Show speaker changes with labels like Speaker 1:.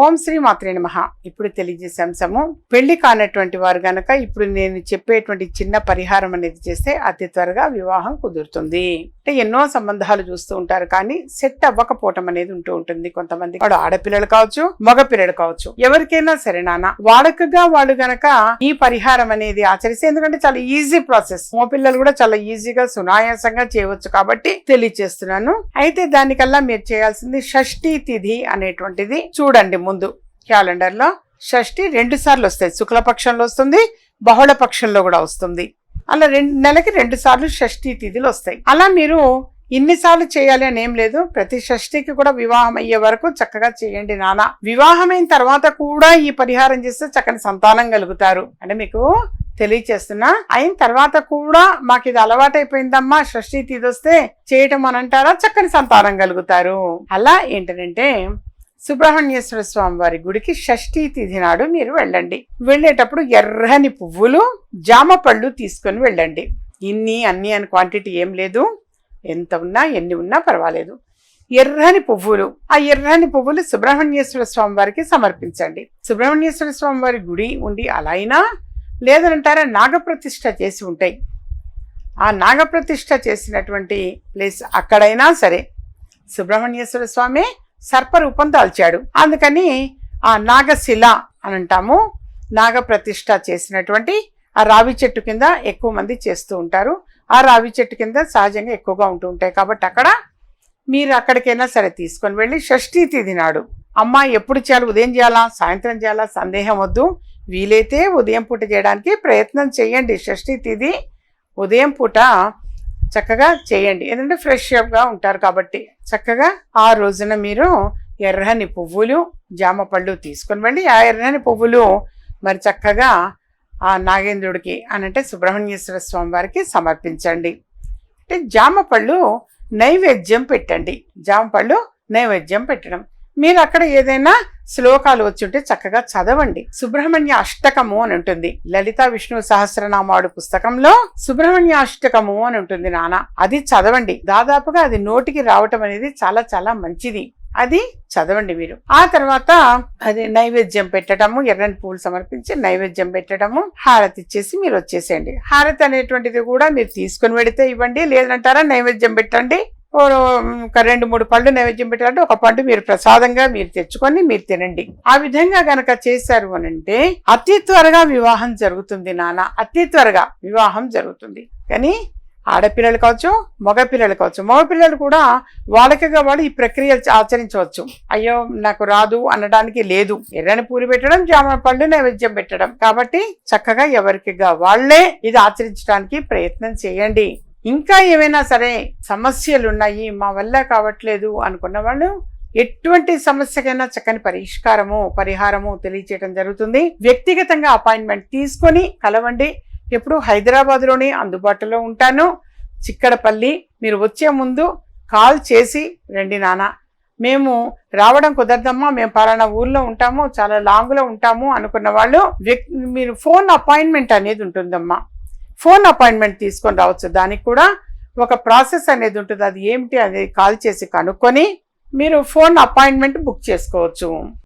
Speaker 1: ఓం శ్రీ మాత్రే నమ. ఇప్పుడు తెలియజేసే అంశము పెళ్ళి కానటువంటి వారు గనక ఇప్పుడు నేను చెప్పేటువంటి చిన్న పరిహారం అనేది చేస్తే అతి త్వరగా వివాహం కుదురుతుంది. అంటే ఎన్నో సంబంధాలు చూస్తూ ఉంటారు కానీ సెట్ అవ్వకపోవటం అనేది ఉంటూ ఉంటుంది కొంతమంది. వాడు ఆడపిల్లలు కావచ్చు మగ పిల్లలు కావచ్చు. ఎవరికైనా సరే నాన్న వాడకగా వాళ్ళు గనక ఈ పరిహారం అనేది ఆచరిస్తే ఎందుకంటే చాలా ఈజీ ప్రాసెస్. మగ పిల్లలు కూడా చాలా ఈజీగా సునాయాసంగా చేయవచ్చు కాబట్టి తెలియచేస్తున్నాను. అయితే దానికల్లా మీరు చేయాల్సింది షష్ఠీ తిథి అనేటువంటిది. చూడండి ముందు క్యాలెండర్లో షష్ఠి రెండు సార్లు వస్తాయి. శుక్లపక్షంలో వస్తుంది బహుళ పక్షంలో కూడా వస్తుంది. అలా రెండు నెలకి రెండు సార్లు షష్ఠీ తిథులు వస్తాయి. అలా మీరు ఇన్నిసార్లు చేయాలి అని ఏం లేదు. ప్రతి షష్ఠికి కూడా వివాహం అయ్యే వరకు చక్కగా చేయండి నాన్న. వివాహమైన తర్వాత కూడా ఈ పరిహారం చేస్తే చక్కని సంతానం కలుగుతారు. అంటే మీకు తెలియచేస్తున్నా. అయిన తర్వాత కూడా మాకు ఇది అలవాటైపోయిందమ్మా. షష్ఠి తిథి వస్తే చేయటం అని అంటారా? చక్కని సంతానం కలుగుతారు. అలా ఏంటంటే సుబ్రహ్మణ్యేశ్వర స్వామి వారి గుడికి షష్ఠీ తిథి నాడు మీరు వెళ్ళండి. వెళ్ళేటప్పుడు ఎర్రని పువ్వులు జామ పళ్ళు తీసుకొని వెళ్ళండి. ఇన్ని అన్ని అని క్వాంటిటీ ఏం లేదు. ఎంత ఉన్నా ఎన్ని ఉన్నా పర్వాలేదు. ఎర్రని పువ్వులు ఆ ఎర్రని పువ్వులు సుబ్రహ్మణ్యేశ్వర స్వామి వారికి సమర్పించండి. సుబ్రహ్మణ్యేశ్వర స్వామి వారి గుడి ఉండి అలా అయినా లేదనంటారా నాగప్రతిష్ఠ చేసి ఉంటాయి. ఆ నాగప్రతిష్ఠ చేసినటువంటి ప్లేస్ అక్కడైనా సరే. సుబ్రహ్మణ్యేశ్వర స్వామి సర్పరూపం దాల్చాడు. అందుకని ఆ నాగశిల అని అంటాము. నాగప్రతిష్ఠ చేసినటువంటి ఆ రావి చెట్టు కింద ఎక్కువ మంది చేస్తూ ఉంటారు. ఆ రావి చెట్టు కింద సహజంగా ఎక్కువగా ఉంటూ ఉంటాయి. కాబట్టి అక్కడ మీరు అక్కడికైనా సరే తీసుకొని వెళ్ళి షష్ఠీ తిథి నాడు అమ్మ ఎప్పుడు చేయాలి? ఉదయం చేయాలా? సాయంత్రం చేయాలా? సందేహం వద్దు. వీలైతే ఉదయం పూట చేయడానికి ప్రయత్నం చేయండి. షష్ఠీ తిథి ఉదయం పూట చక్కగా చేయండి. ఎందుకంటే ఫ్రెష్గా ఉంటారు కాబట్టి చక్కగా ఆ రోజున మీరు ఎర్రని పువ్వులు జామ పళ్ళు తీసుకొని వెళ్ళి ఆ ఎర్రని పువ్వులు మరి చక్కగా ఆ నాగేంద్రుడికి అని అంటే సుబ్రహ్మణ్యేశ్వర స్వామి వారికి సమర్పించండి. అంటే జామ పళ్ళు నైవేద్యం పెట్టండి. జామ పళ్ళు నైవేద్యం పెట్టడం. మీరు అక్కడ ఏదైనా శ్లోకాలు వచ్చి ఉంటే చక్కగా చదవండి. సుబ్రహ్మణ్య అష్టకము అని ఉంటుంది. లలిత విష్ణు సహస్రనామాడు పుస్తకంలో సుబ్రహ్మణ్య అష్టకము అని ఉంటుంది నాన్న అది చదవండి. దాదాపుగా అది నోటికి రావటం అనేది చాలా చాలా మంచిది. అది చదవండి మీరు. ఆ తర్వాత అది నైవేద్యం పెట్టడము ఎర్రని పువ్వులు సమర్పించి నైవేద్యం పెట్టడము హారతి ఇచ్చేసి మీరు వచ్చేసేయండి. హారతి అనేటువంటిది కూడా మీరు తీసుకొని పెడితే ఇవ్వండి. లేదంటారా నైవేద్యం పెట్టండి. ఒక రెండు మూడు పళ్ళు నైవేద్యం పెట్టాలంటే ఒక పండు మీరు ప్రసాదంగా మీరు తెచ్చుకొని మీరు తినండి. ఆ విధంగా గనక చేశారు అని అంటే అతి త్వరగా వివాహం జరుగుతుంది నాన్న అతి త్వరగా వివాహం జరుగుతుంది. కానీ ఆడపిల్లలు కావచ్చు మగపిల్లలు కావచ్చు మగపిల్లలు కూడా వాళ్ళకిగా వాళ్ళు ఈ ప్రక్రియ ఆచరించవచ్చు. అయ్యో నాకు రాదు అనడానికి లేదు. ఎర్రని పూరి పెట్టడం జామ పళ్ళు నైవేద్యం పెట్టడం. కాబట్టి చక్కగా ఎవరికిగా వాళ్ళే ఇది ఆచరించడానికి ప్రయత్నం చేయండి. ఇంకా ఏమైనా సరే సమస్యలు ఉన్నాయి మా వల్ల కావట్లేదు అనుకున్న వాళ్ళు ఎటువంటి సమస్యకైనా చక్కని పరిష్కారము పరిహారము తెలియచేయడం జరుగుతుంది. వ్యక్తిగతంగా అపాయింట్మెంట్ తీసుకొని కలవండి. ఎప్పుడు హైదరాబాద్లోనే అందుబాటులో ఉంటాను. చిక్కడపల్లి మీరు వచ్చే ముందు కాల్ చేసి రండి నాన్న. మేము రావడం కుదరదమ్మా మేము పలానా ఊర్లో ఉంటాము చాలా లాంగ్లో ఉంటాము అనుకున్న వాళ్ళు వ్యక్- మీరు ఫోన్ అపాయింట్మెంట్ అనేది ఉంటుందమ్మా. ఫోన్ అపాయింట్మెంట్ తీసుకొని రావచ్చు. దానికి కూడా ఒక ప్రాసెస్ అనేది ఉంటుంది. అది ఏమిటి అనేది కాల్ చేసి కనుక్కొని మీరు ఫోన్ అపాయింట్మెంట్ బుక్ చేసుకోవచ్చు.